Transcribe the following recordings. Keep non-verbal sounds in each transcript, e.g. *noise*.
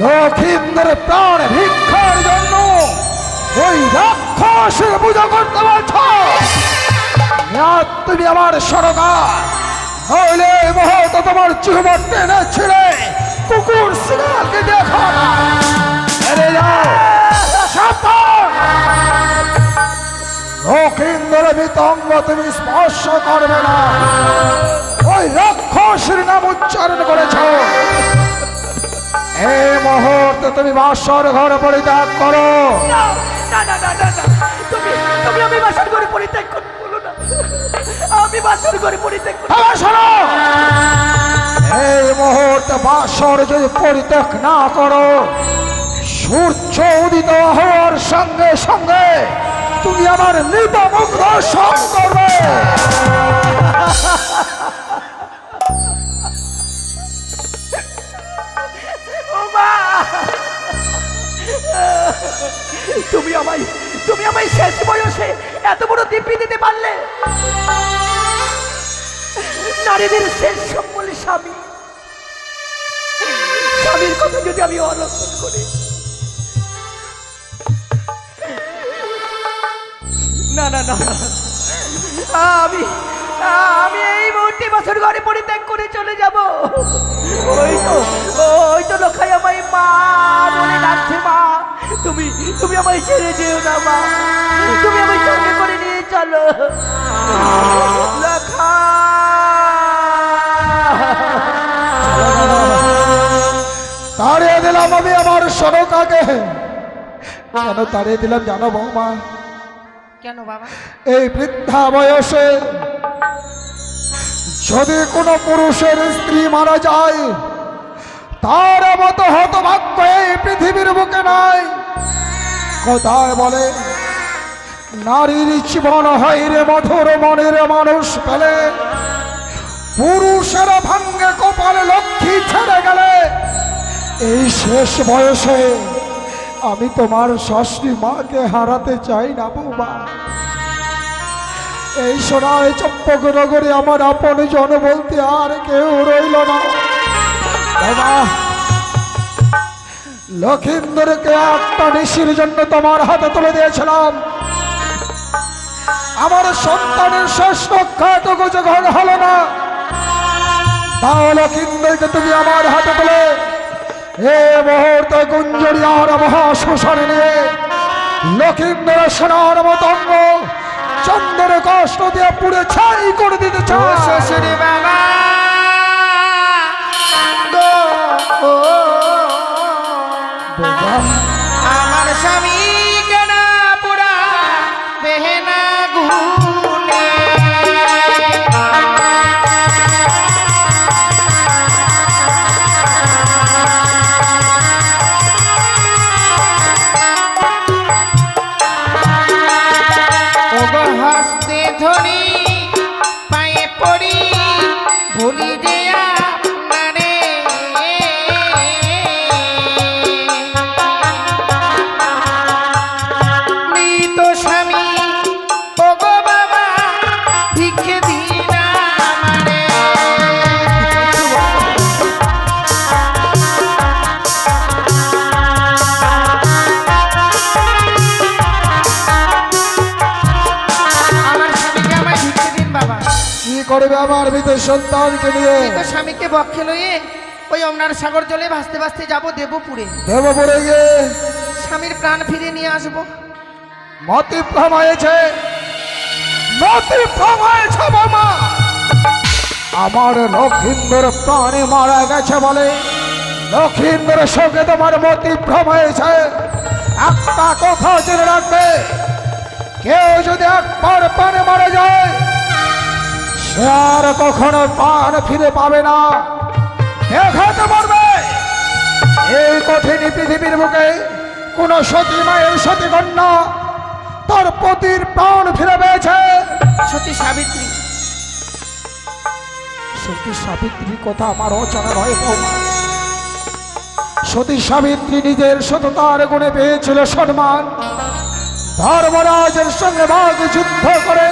লক্ষিন্দর প্রাণ ভিক্ষার জন্য ওই রাক্ষসের পূজা করতে না তুমি আমার সরকার! নইলে এই মুহূর্তে তোমার চিহ্ন টেনে ছিঁড়ে কুকুর সিরিয়ালকে দেখো না যাও বিতঙ্গ তুমি স্পর্শ করবে না। ওই রাক্ষসের নাম উচ্চারণ করেছ। এই মুহূর্তে তুমি বাসর ঘর পরিত্যাগ করো। আমি বাসর পরিত্যাগ না। আমি বাসর পরিত্যাগ শোনো। এই মুহূর্তে বাসর যদি পরিত্যাগ না করো সূর্য উদিত হওয়ার সঙ্গে সঙ্গে তুমি আমার মৃত দর্শন করবে। *laughs* তুমি আমায় তুমি আমায় শেষ বয়সে এত বড় দিব্যি দিতে পারলে? নারীদের শেষ সম্বল স্বামী। স্বামীর কথা যদি আমি অলক্ষণ করি, না না না আমি আমি এই মুহূর্তে বছর ঘরে পরিত্যাগ করে চলে যাব। ওই তো ওই তো লোকাই আমায় মা বলে ডাকছে মা। তুমি তুমি আমায় ছেড়ে যেও না মা। তুমি আমায় সঙ্গে করে নিয়ে চলো। লখা তাড়িয়ে দিলাম আমি আমার সনকাকে কেন তাড়িয়ে দিলাম জানো বৌমা? কেন বাবা? এই বৃদ্ধা বয়সে যদি কোনো পুরুষের স্ত্রী মারা যায় তার মতো হতভাগ্য এই পৃথিবীর বুকে নাই। কোথায় বলে, নারীর জীবন হয় রে মধুর মনের মানুষ পেলে, পুরুষেরা ভাঙ্গে কপালে লক্ষ্মী ছেড়ে গেলে, এই শেষ বয়সে আমি তোমার ষষ্ঠী মাকে হারাতে চাই না বৌমা। এই সোনায় চম্পক নগরে আমার আপন জন বলতে আর কেউ রইল না। বাবা লক্ষিন্দরকে একটা নিশির জন্য তোমার হাতে তুলে দিয়েছিলাম। আমার সন্তানের শেষ রক্ষাটুকু যখন হলো না। তাও লক্ষিন্দরকে তুমি আমার হাতে তুলে। এ মুহূর্তে গুঞ্জরিয়ার মহাশ্মশানে নিয়ে লক্ষিন্দর সেনার মতঙ্গ চন্দ্রের কষ্ট দিয়ে পুড়ে ছাই করে দিতে চাও শ্বশুরি বাবা। ও, আমার কি আমার মৃত সন্তানকে নিয়ে। আমি তো স্বামীকে বক্ষে লইয়ে ওই অমনার সাগর জলে ভাসতে ভাসতে যাব দেবপুরে। দেবপুরে গিয়ে স্বামীর প্রাণ ফিরিয়ে নিয়ে আসব। মতি হয়েছে মতি হয়েছে বাবা আমার লক্ষিন্দর প্রাণে মারা গেছে বলে লক্ষিন্দর সঙ্গে তোমার মতি হয়েছে একটা কথা জেনে রাখবে। কেউ যদি একবার প্রাণে মারা যায় সে আর কখনো প্রাণ ফিরে পাবে না। দেখাতে পারবে এই কঠিন পৃথিবীর বুকে কোন সতী মায়ের সতী কন্যা তার পতির প্রাণ ফিরে পেয়েছে। সতী সাবিত্রী। সতী সাবিত্রী কথা আমার অচেনা নয় বৌমা সতী সাবিত্রী নিজের সততার গুণে পেয়েছিল সম্মান। ধর্মরাজের সঙ্গে বাঘ যুদ্ধ করে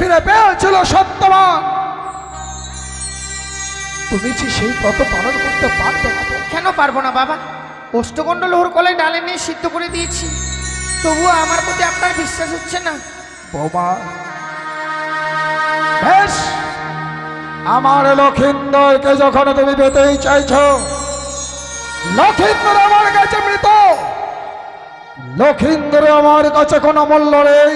ফিরে পেয়েছিল সত্যবান। তুমি যে সেই ব্রত পালন করতে পারবে না কেন পারব না বাবা? অষ্টগণ্ড লোহর কলাই ডালে নিয়ে সিদ্ধ করে দিয়েছি। তবুও আমার প্রতি আপনার বিশ্বাস হচ্ছে না। বাবা বেশ। আমার লক্ষিন্দরকে যখন তুমি পেতেই চাইছ লক্ষিন্দর আমার কাছে মৃত। লক্ষিন্দর আমার কাছে কোনো মূল্য নেই।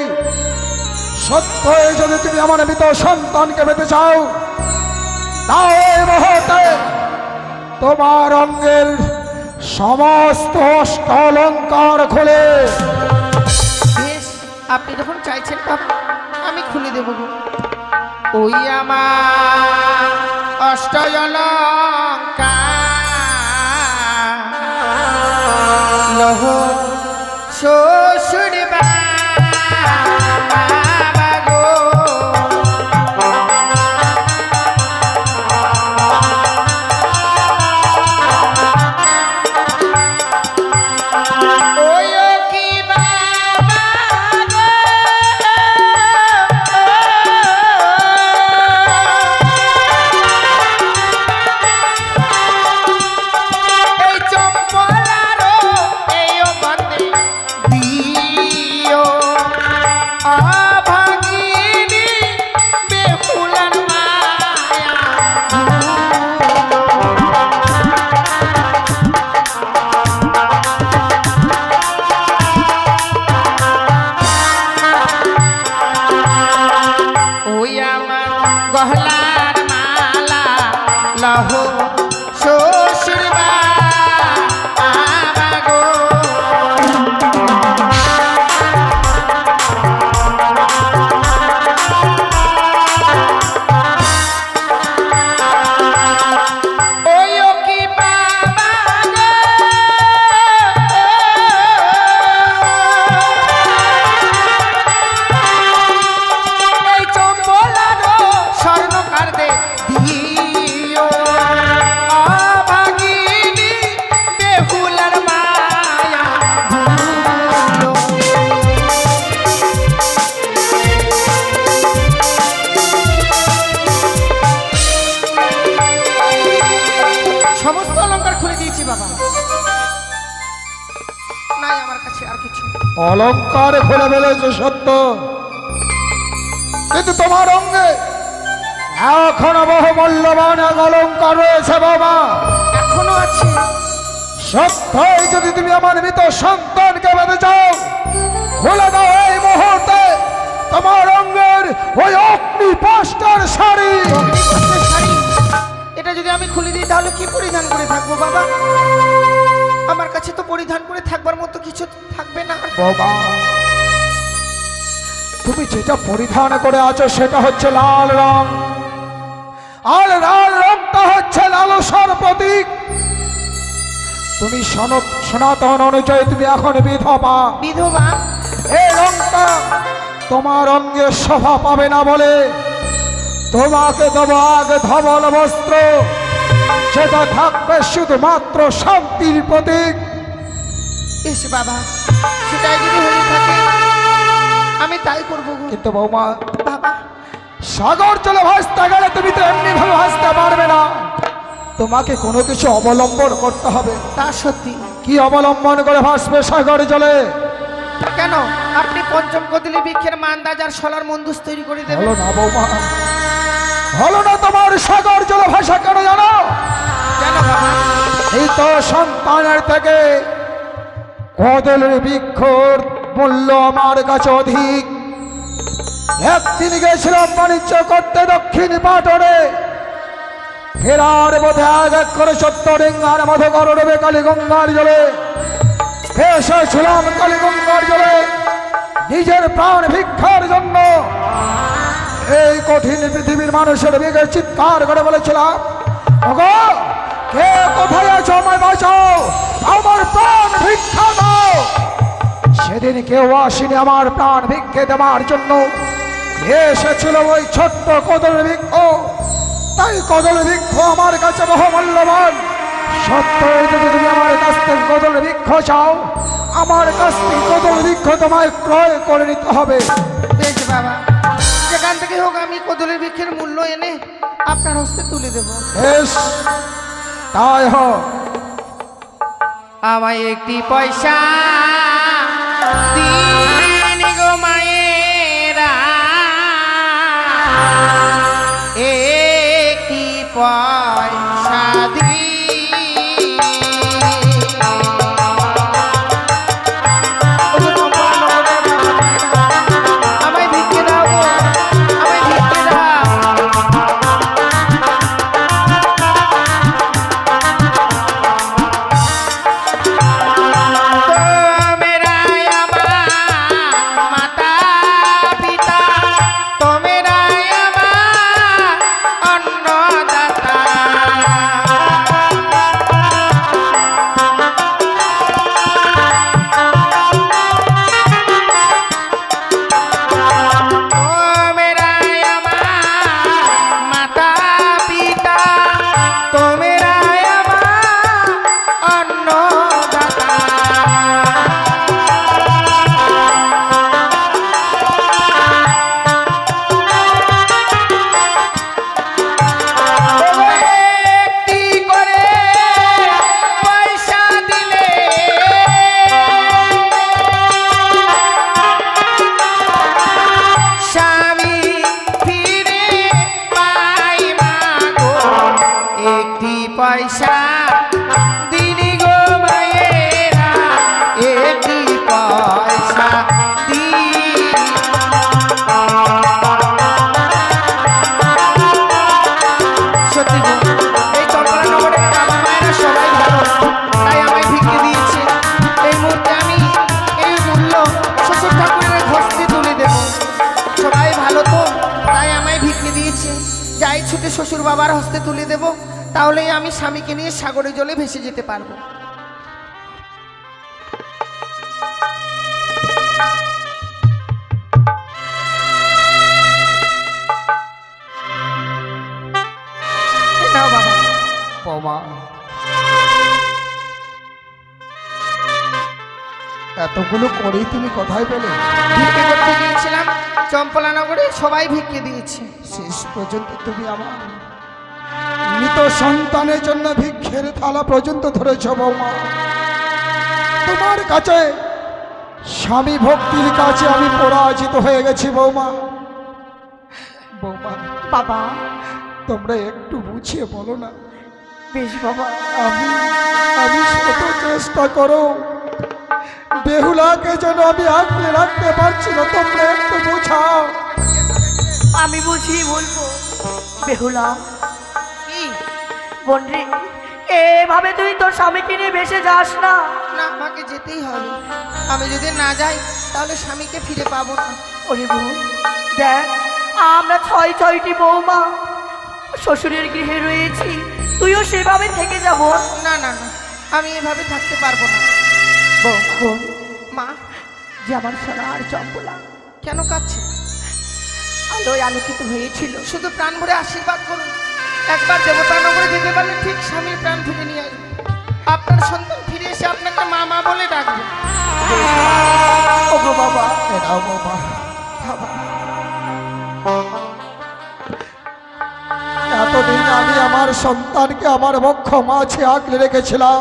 সত্য যদি তুমি আমার মৃত সন্তানকে পেতে চাও তোমার অঙ্গের সমস্ত অষ্ট অলঙ্কার খুলে। আপনি যখন চাইছেন আমি খুলে দেবো। ওই আমার অষ্টয়লঙ্কার লহ বাবা। নাই আমার কাছে আর কিছু। অলঙ্কার খুলে ফেলেছে সত্য। কিন্তু তোমার অঙ্গে এখনও বহু মূল্যবান এক অলঙ্কার রয়েছে বাবা। এখনও আছে। সত্যই যদি তুমি আমার মৃত সন্তানকে বেঁধে চাও খুলে দাও এই মুহূর্তে তোমার অঙ্গের ওই অগ্নি পাঁচটার শাড়ি। আমি খুলে দিই তাহলে কি পরিধান করে থাকব বাবা? আমার কাছে তো পরিধান করে থাকবার মতো কিছু থাকবে না। বাবা তুমি যেটা পরিধান করে আছো সেটা হচ্ছে লাল রং। আর লাল রংটা হচ্ছে লালসার প্রতীক। তুমি সন- সনাতন অনুযায়ী তুমি এখন বিধবা। বিধবা? এই রংটা তোমার অঙ্গে শোভা পাবে না বলে তোমাকে দেবো আগে ধবল বস্ত্র। সেটা থাকবে শুধুমাত্র শান্তির প্রতীক। বাবা সেটাই যদি হয়ে থাকে আমি তাই করব কিন্তু বৌমা বাবা। সাগর জলে ভাসতে গেলে তুমি তো এমনি ভাবে ভাসতে পারবে না। তোমাকে কোনো কিছু অবলম্বন করতে হবে। তা সত্যি। কি অবলম্বন করে ভাসবে সাগর জলে? কেন? আপনি পঞ্চম কদলি বৃক্ষের মান্দাজ আর সোলার মন্দুস তৈরি করে দেবেন। না বৌমা। হলো না তোমার সাগর জলে ভাষা কেন জানো? এই তো সন্তানের থেকে কদলের বৃক্ষর মূল্য আমার কাছে অধিক। একদিন গেছিলাম বাণিজ্য করতে দক্ষিণ পাটনে। ফেরার বোধে এক এক করে সত্য ডেঙ্গার মতো করবে কালীগঙ্গার জলে। এসেছিলাম কালীগঙ্গার জলে নিজের প্রাণ ভিক্ষার জন্য। এই কঠিন পৃথিবীর মানুষের বেগে চিৎকার করে বলেছিলাম কে কোথায় আছো আমায় বাঁচাও? আমার প্রাণ ভিক্ষা দাও। সেদিন কেউ আসেনি আমার প্রাণ ভিক্ষে দেওয়ার জন্য। এসেছিল ওই ছোট্ট কদল বৃক্ষ তাই কদল বৃক্ষ আমার কাছে বহুমূল্যবান। সত্য যদি তুমি আমার কাছ থেকে কদল বৃক্ষ চাও, আমার কাছ থেকে কদল বৃক্ষ তোমায় ক্রয় করে নিতে হবে। বেশ বাবা। আজকে হোক আমি কদলের বৃক্ষের মূল্য এনে আপনার হস্তে তুলে দেব। বেশ তাই হোক। আমায় একটি পয়সা বাবার হস্তে তুলে দেব তাহলেই আমি স্বামীকে নিয়ে সাগরে জলে ভেসে যেতে পারব। বাবা। এতগুলো করেই তুমি কোথায় পেলে ভিক্ষে করতে গিয়েছিলাম চম্পলা নগরে সবাই ভিক্ষে দিয়েছে। শেষ পর্যন্ত তুমি আমার মৃত সন্তানের জন্য ভিক্ষের থালা পর্যন্ত ধরেছ বৌমা। তোমার কাছে স্বামী ভক্তির কাছে আমি পরাজিত হয়ে গেছি বৌমা। বৌমা, বাবা, তোমরা একটু বুঝিয়ে বলো না। বেশ বাবা, আমি আমি শত চেষ্টা করো। বেহুলাকে যেন আমি আঁকড়ে রাখতে পারছি না, তোমরা একটু বোঝাও। আমি বুঝিয়ে বলব, বেহুলা বন্ডি এভাবে তুই তোর স্বামীকে নিয়ে ভেসে যাস না। না আমাকে যেতেই হবে। আমি যদি না যাই তাহলে স্বামীকে ফিরে পাবো না। ওরে বউ দেখ আমরা ছয় ছয়টি বৌমা শ্বশুরের গৃহে রয়েছি। তুইও সেভাবে থেকে যাব না না না আমি এভাবে থাকতে পারব না। বোন, মা? যে আমার সোনার চম্পলা। কেন কাচ্ছে আলোয় আলোকিত হয়েছিল। শুধু প্রাণ ভরে আশীর্বাদ করুন। একবার দেবতা নগরে যেতে পারলে ঠিক স্বামীর প্রাণ ফিরে নিয়ে আসবে। আপনার সন্তান ফিরে এসে আপনাকে মা মা বলে ডাকবে। এতদিন আমি আমার সন্তানকে আমার বক্ষ মাঝে আঁকড়ে রেখেছিলাম।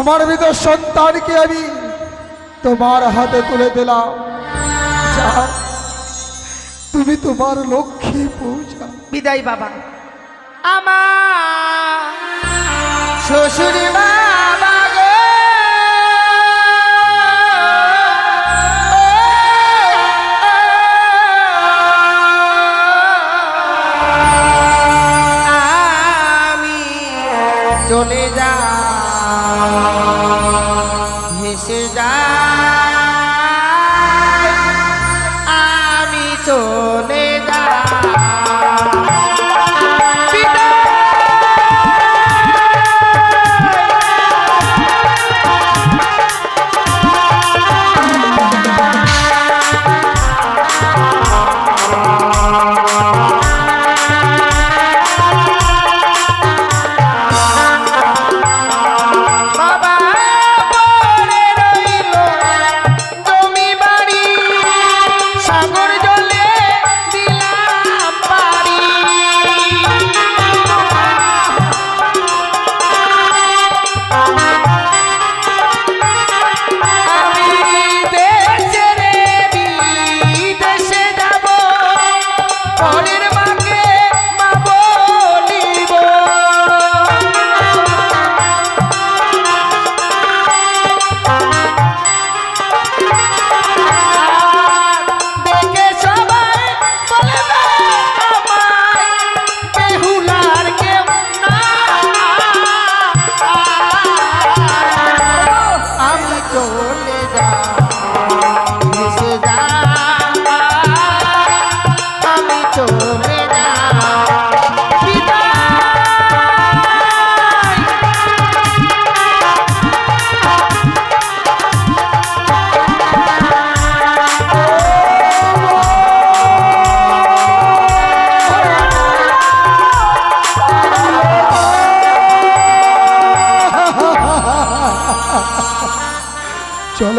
আমার ভিতর সন্তানকে আমি তোমার হাতে তুলে দিলাম। তুমি তোমার পূজা বিদায় বাবা। আমার শ্বশুর বাবা আমি চলে যা ভেসে যা আমি চলে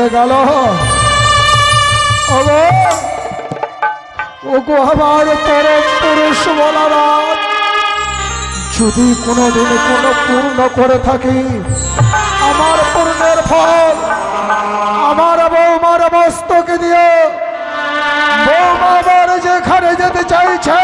চলে গেল। আমার পরম পুরুষ বলারা। যদি কোনোদিন কোনো পূর্ণ করে থাকি, আমার পূর্ণের ফল আমার বৌমার মস্তকে দিয়ে বৌমা যেখানে যেতে চাইছে